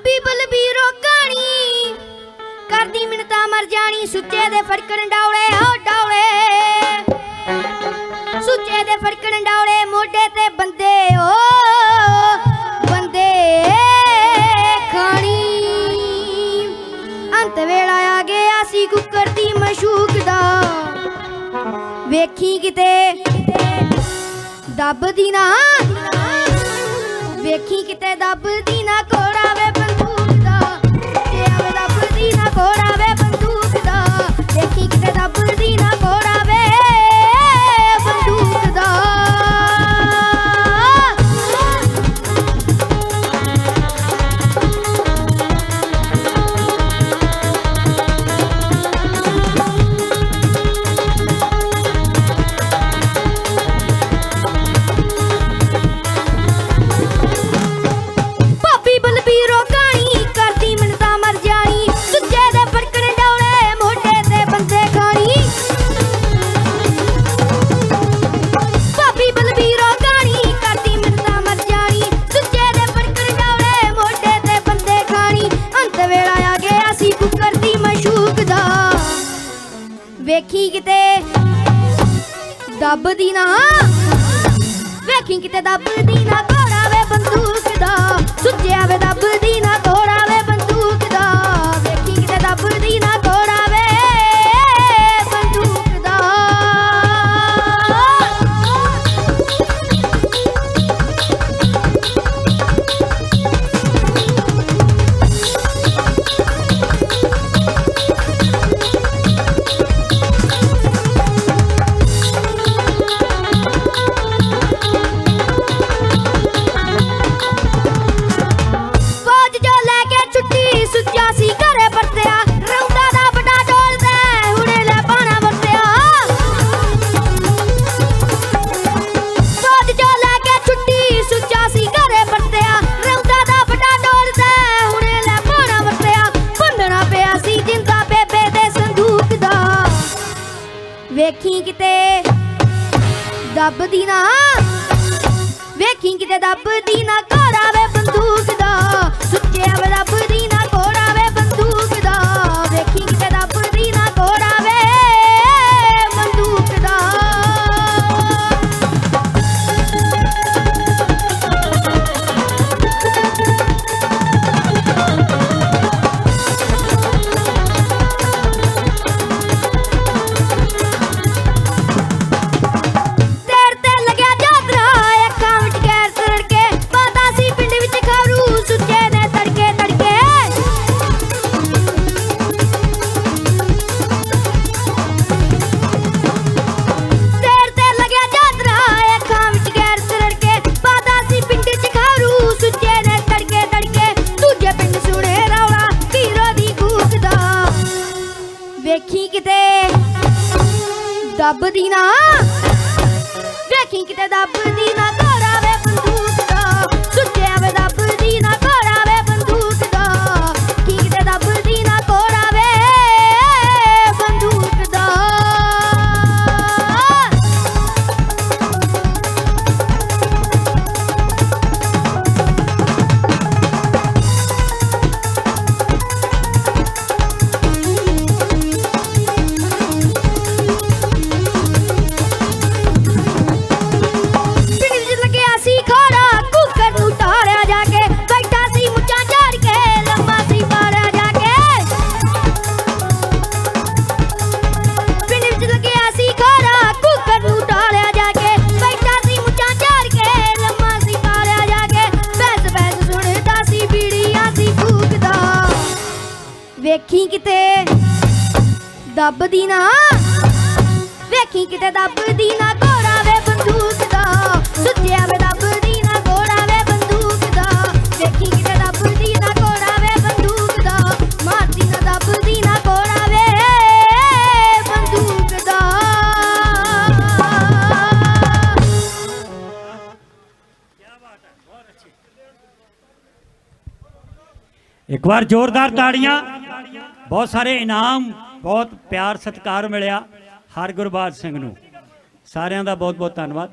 ਭਾਬੀ ਬਲਬੀਰੋ ਕਹਾਣੀ। ਕਰਦੀ ਮਿੰਤਾ ਮਰ ਜਾਣੀ, ਸੁੱਚੇ ਦੇ ਫੜਕਣ ਡੌਲੇ ਹੋ ਡੌਲੇ ਸੁੱਚੇ ਦੇ ਫੜਕਣ ਡੌਲੇ ਮੋਢੇ ਤੇ ਬੰਦੇ, ਓ ਬੰਦੇ। ਖਾਣੀ। ਅੰਤ ਵੇਲਾ ਆ ਗਿਆ ਸੀ ਕੁੱਕਰ ਦੀ ਮਸ਼ੂਕ ਦਾ। ਵੇਖੀ ਕਿਤੇ ਦੱਬਦੀ ਨਾ ਵੇਖੀ ਕਿਤੇ? ਦੱਬਦੀ ਨਾ। ਵੇਖੀ ਕਿਤੇ ਦੱਬਦੀ ਨਾ। ਕੋੜਾ ਵੇ ਬੰਦੂਕ ਦਾ। ਸੁੱਜਿਆ ਵੇ ਦੱਬਦੀ ਨਾ ਕੋੜਾ ਸੀ ਜਿੰਦਾ ਬੇਬੇ ਦੇ ਸੰਦੂਕ ਦਾ। ਵੇਖੀ ਕਿਤੇ ਦੱਬਦੀ ਨਾ। ਵੇਖੀ ਕਿਤੇ ਦੱਬਦੀ ਨਾ ਘਰ ਦੱਬਦੀ ਨਾ ਵੇਖੀ ਕਿਤੇ ਦੱਬਦੀ ਨਾ ਕਿਤੇ? ਦੱਬਦੀ ਨਾ। ਵੇਖੀ ਕਿਤੇ ਦੱਬਦੀ ਨਾ ਕੋੜਾ ਵੇ ਬੰਦੂਕ ਦਾ। ਸੁੱਚਿਆ ਵੇ ਦੱਬਦੀ ਨਾ ਕੋੜਾ ਵੇ ਬੰਦੂਕ ਦਾ। ਵੇਖੀ ਕਿਤੇ ਦੱਬਦੀ ਨਾ ਕੋੜਾ ਵੇ ਬੰਦੂਕ ਦਾ। ਮਾਰਦੀ ਨਾ, ਦੱਬਦੀ ਨਾ ਕੋੜਾ ਵੇ ਬੰਦੂਕ ਦਾ। ਇੱਕ ਵਾਰ ਜ਼ੋਰਦਾਰ ਤਾੜੀਆਂ। ਬਹੁਤ ਸਾਰੇ ਇਨਾਮ, ਬਹੁਤ ਪਿਆਰ, ਸਤਿਕਾਰ ਮਿਲਿਆ ਹਰ ਗੁਰਬਾਜ ਸਿੰਘ ਨੂੰ। ਸਾਰਿਆਂ ਦਾ ਬਹੁਤ ਬਹੁਤ ਧੰਨਵਾਦ।